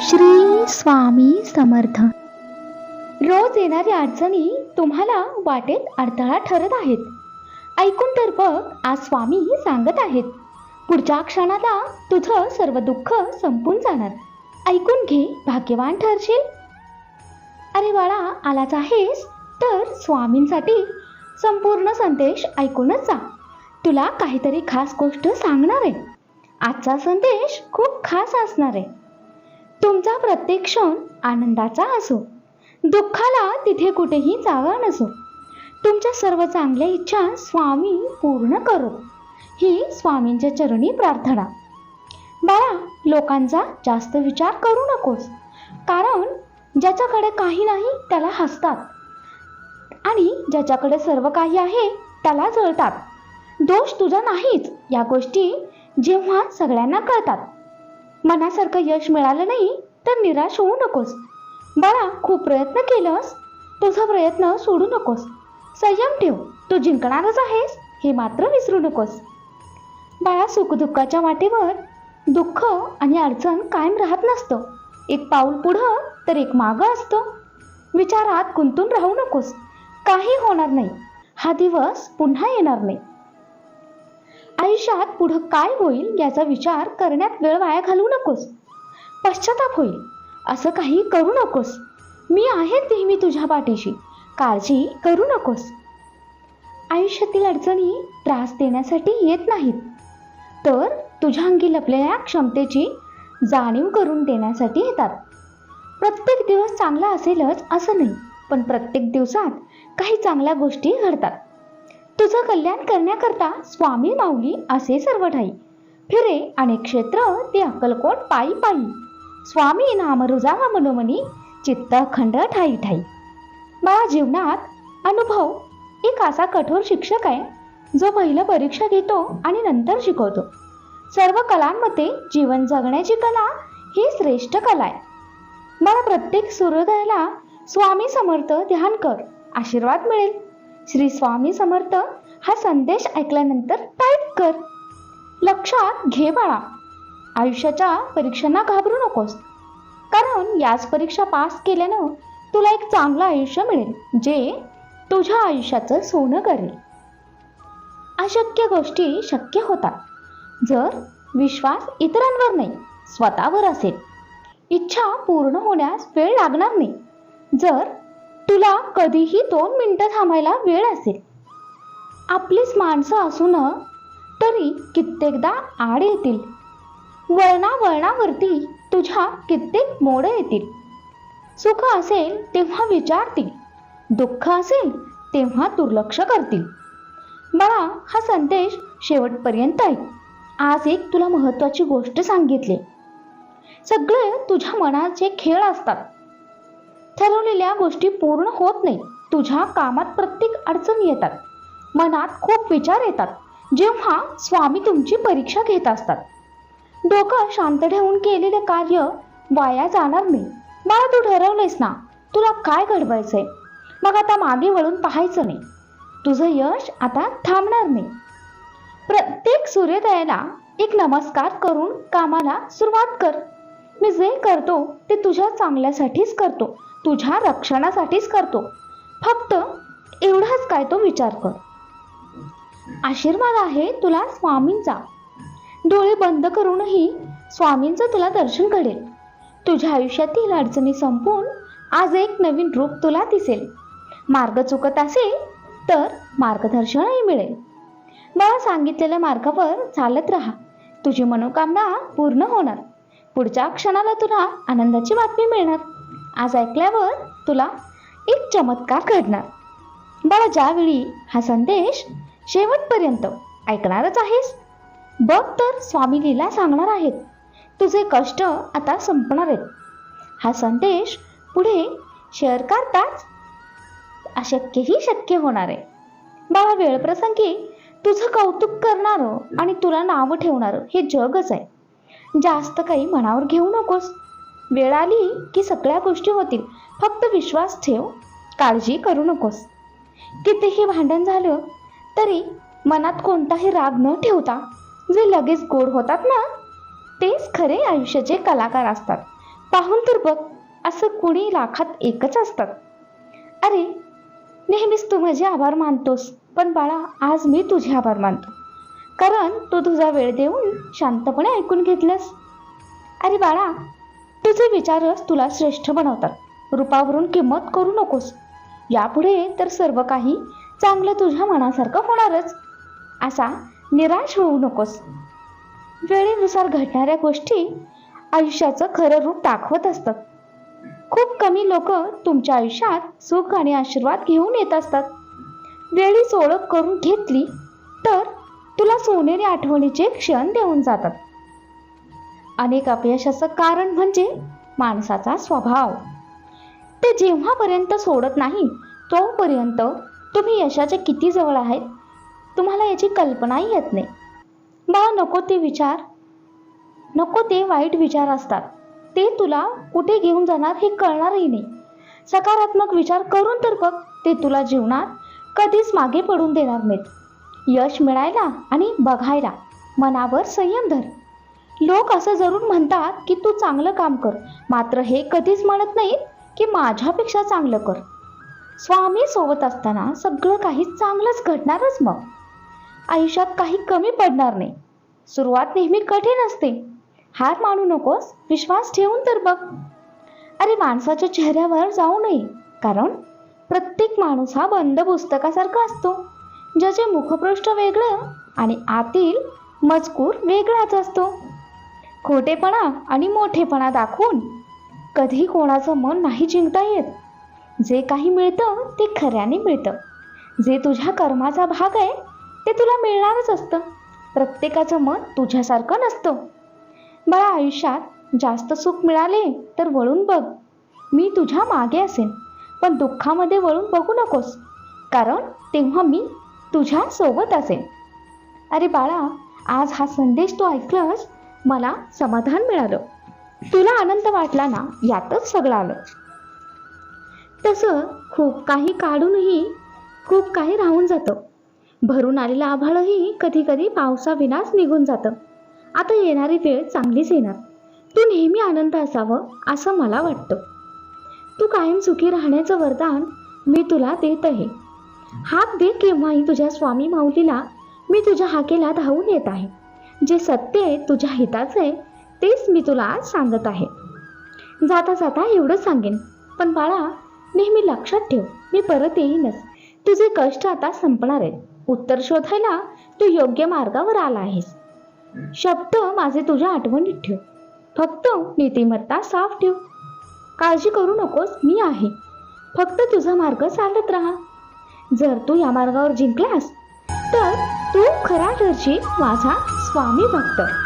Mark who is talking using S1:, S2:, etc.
S1: श्री स्वामी समर्थ. रोज येणाऱ्या अडचणी तुम्हाला वाटेत अडथळा ठरत आहेत. ऐकून तर बघ आज स्वामी सांगत आहेत. पुढच्या क्षणाला तुझं सर्व दुःख संपून जाणार. ऐकून घे भाग्यवान ठरशील. अरे बाळा आलाच आहेस? तर स्वामींसाठी संपूर्ण संदेश ऐकूनच जा. तुला काहीतरी खास गोष्ट सांगणार आहे. आजचा संदेश खूप खास असणार आहे. तुमचा प्रत्येक क्षण आनंदाचा असो. दुःखाला तिथे कुठेही जागा नसो. तुमच्या सर्व चांगल्या इच्छा स्वामी पूर्ण करो. ही स्वामींच्या चरणी प्रार्थना. बाळा लोकांचा जास्त विचार करू नकोस. कारण ज्याच्याकडे काही नाही त्याला हसतात. आणि ज्याच्याकडे सर्व काही आहे त्याला जळतात. दोष तुझा नाहीच. या गोष्टी जेव्हा सगळ्यांना कळतात. मनासारखं यश मिळालं नाही तर निराश होऊ नकोस. बाळा खूप प्रयत्न केलंस. तुझा प्रयत्न सोडू नकोस. संयम ठेव. तू जिंकणारच आहेस हे मात्र विसरू नकोस. बाळा सुखदुःखाच्या वाटेवर दुःख आणि अडचण कायम राहत नसतं. एक पाऊल पुढं तर एक मागं असतं. विचारात गुंतून राहू नकोस. काही होणार नाही. हा दिवस पुन्हा येणार नाही. आयुष्यात पुढं काय होईल याचा विचार करण्यात वेळ वाया घालू नकोस. पश्चाताप होईल. असं काही करू नकोस. मी आहे नेहमी तुझ्या पाठीशी. काळजी करू नकोस. आयुष्यातील अडचणी त्रास देण्यासाठी येत नाहीत. तर तुझ्या अंगी लपलेल्या क्षमतेची जाणीव करून देण्यासाठी येतात. प्रत्येक दिवस चांगला असेलच असं नाही पण प्रत्येक दिवसात काही चांगल्या गोष्टी घडतात. तुझं कल्याण करण्याकरता स्वामी माऊली असे सर्व ठाई फिरे अनेक क्षेत्र ते अक्कलकोट पायी पायी. स्वामी नाम रुजावा मनोमनी चित्त खंड ठाई ठाई. मला जीवनात अनुभव एक असा कठोर शिक्षक आहे जो पहिलं परीक्षा घेतो आणि नंतर शिकवतो. सर्व कलांमध्ये जीवन जगण्याची कला ही श्रेष्ठ कला आहे. मला प्रत्येक सूर्योदयाला स्वामी समर्थ ध्यान कर आशीर्वाद मिळेल. श्री स्वामी समर्थ हा संदेश ऐकल्यानंतर टाईप कर. लक्षात घे बाळा. आयुष्याच्या परीक्षांना घाबरू नकोस. कारण याच परीक्षा पास केल्यानं तुला एक चांगलं आयुष्य मिळेल जे तुझ्या आयुष्याचं सोनं करेल. अशक्य गोष्टी शक्य होतात. जर विश्वास इतरांवर नाही स्वतःवर असेल. इच्छा पूर्ण होण्यास वेळ लागणार नाही. जर तुला कधीही दोन मिनटं थांबायला वेळ असेल. आपलीच माणसं असून तरी कित्येकदा आड येतील. वळणा वळणावरती तुझ्या कित्येक मोड येतील. सुख असेल तेव्हा विचारतील. दुःख असेल तेव्हा दुर्लक्ष करतील. मला हा संदेश शेवटपर्यंत ऐक. आज एक तुला महत्त्वाची गोष्ट सांगितली. सगळे तुझ्या मनाचे खेळ असतात. ठरवलेल्या गोष्टी पूर्ण होत नाही. तुझ्या कामात प्रत्येक अडचण येतात. मनात खूप विचार येतात. जेव्हा स्वामी तुमची परीक्षा घेत असतात. डोकं शांत ठेवून केलेले कार्य वाया जाणार नाही. मला तू ठरवलंयस ना. तुला काय घडवायचंय? मग आता मागे वळून पाहायचं नाही. तुझं यश आता थांबणार नाही. प्रत्येक सूर्योदयाला एक नमस्कार करून कामाला सुरुवात कर. मी जे करतो ते तुझ्या चांगल्यासाठीच करतो. तुझ्या रक्षणासाठीच करतो. फक्त एवढाच काय तो विचार कर. आशीर्वाद आहे तुला स्वामींचा. डोळे बंद करूनही स्वामींचं तुला दर्शन घडेल. तुझ्या आयुष्यातील अडचणी संपून आज एक नवीन रूप तुला दिसेल. मार्ग चुकत असेल तर मार्गदर्शनही मिळेल. मला सांगितलेल्या मार्गावर चालत राहा. तुझी मनोकामना पूर्ण होणार. पुढच्या क्षणाला तुला आनंदाची बातमी मिळणार. आज ऐकल्यावर तुला एक चमत्कार घडणार. बाळा ज्यावेळी हा संदेश शेवटपर्यंत ऐकणारच आहेस बघ तर स्वामी लीला सांगणार आहेत तुझे कष्ट आता संपणार आहेत. हा संदेश पुढे शेअर करताच अशक्यही शक्य होणार आहे. बाळा वेळप्रसंगी तुझं कौतुक करणारं आणि तुला नावं ठेवणारं हे जगच आहे. जास्त काही मनावर घेऊ नकोस. वेळ आली की सगळ्या गोष्टी होतील. फक्त विश्वास ठेव. काळजी करू नकोस. कितीही भांडण झालं तरी मनात कोणताही राग न ठेवता जे लगेच गोड होतात ना तेच खरे आयुष्याचे कलाकार असतात. पाहून तर बघ असं कुणी लाखात एकच असतात. अरे नेहमीच तू माझे आभार मानतोस पण बाळा आज मी तुझे आभार मानतो. कारण तू तुझा वेळ देऊन शांतपणे ऐकून घेतलंस. अरे बाळा तुझे विचारच तुला श्रेष्ठ बनवतात. रूपावरून किंमत करू नकोस. यापुढे तर सर्व काही चांगलं तुझ्या मनासारखं होणारच. असा निराश होऊ नकोस. वेळेनुसार घडणाऱ्या गोष्टी आयुष्याचं खरं रूप दाखवत असतात. खूप कमी लोक तुमच्या आयुष्यात सुख आणि आशीर्वाद घेऊन येत असतात. वेळीच ओळख करून घेतली तर तुला सोनेरी आठवणीचे क्षण देऊन जातात. अनेक अपयशाचं कारण म्हणजे माणसाचा स्वभाव. ते जेव्हापर्यंत सोडत नाही तोपर्यंत तुम्ही यशाच्या किती जवळ आहेत तुम्हाला याची कल्पनाही येत नाही. मला नको ते विचार. नको ते वाईट विचार असतात. ते तुला कुठे घेऊन जाणार हे कळणारही नाही. सकारात्मक विचार करून तर बघ ते तुला जीवनात कधीच मागे पडून देणार नाहीत. यश मिळायला आणि बघायला मनावर संयम धर. लोक असं जरूर म्हणतात की तू चांगलं काम कर. मात्र हे कधीच म्हणत नाहीत की माझ्यापेक्षा चांगलं कर. स्वामी सोबत असताना सगळं काही चांगलंच घडणारच मग. आयुष्यात काही कमी पडणार नाही. सुरुवात नेहमी कठीण असते. हार मानू नकोस विश्वास ठेवून तर बघ. अरे माणसाच्या चेहऱ्यावर जाऊ नये कारण प्रत्येक माणूस हा बंद पुस्तकासारखा असतो. ज्याचे मुखपृष्ठ वेगळं आणि आतील मजकूर वेगळाच असतो. खोटेपणा आणि मोठेपणा दाखवून कधी कोणाचं मन नाही जिंकता येत. जे काही मिळतं ते खऱ्याने मिळतं. जे तुझ्या कर्माचा भाग आहे ते तुला मिळणारच असतं. प्रत्येकाचं मन तुझ्यासारखं नसतं. बाळा आयुष्यात जास्त सुख मिळाले तर वळून बघ. मी तुझ्या मागे असेन पण दुःखामध्ये वळून बघू नकोस. कारण तेव्हा मी तुझ्या सोबत असेन. अरे बाळा आज हा संदेश तू ऐकलास? मला समाधान मिळालं. तुला आनंद वाटला ना यातच सगळं आलं तसं खूप काही काढूनही खूप काही राहून जातं. भरून आलेलं आभाळही कधी कधी पावसाविनाच निघून जातं. आता येणारी वेळ चांगलीच येणार. तू नेहमी आनंद असावं असं मला वाटतं. तू कायम सुखी राहण्याचं वरदान मी तुला देत आहे. हात दे केव्हाही तुझ्या स्वामी माऊलीला मी तुझ्या हाकेला धावून येत आहे. जे सत्य आहे तुझ्या हिताचं आहे तेच मी तुला आज सांगत आहे. जाता जाता एवढंच सांगेन पण बाळा नेहमी लक्षात ठेव मी परत येईनच. तुझे कष्ट आता संपणार आहेत. उत्तर शोधायला तू योग्य मार्गावर आला आहेस. शब्द माझे तुझ्या आठवणीत ठेव. फक्त नीतिमत्ता साफ ठेव. काळजी करू नकोस मी आहे. फक्त तुझा मार्ग चालत राहा. जर तू या मार्गावर जिंकलास तर तू खरा ठरची माझा स्वामी भक्त.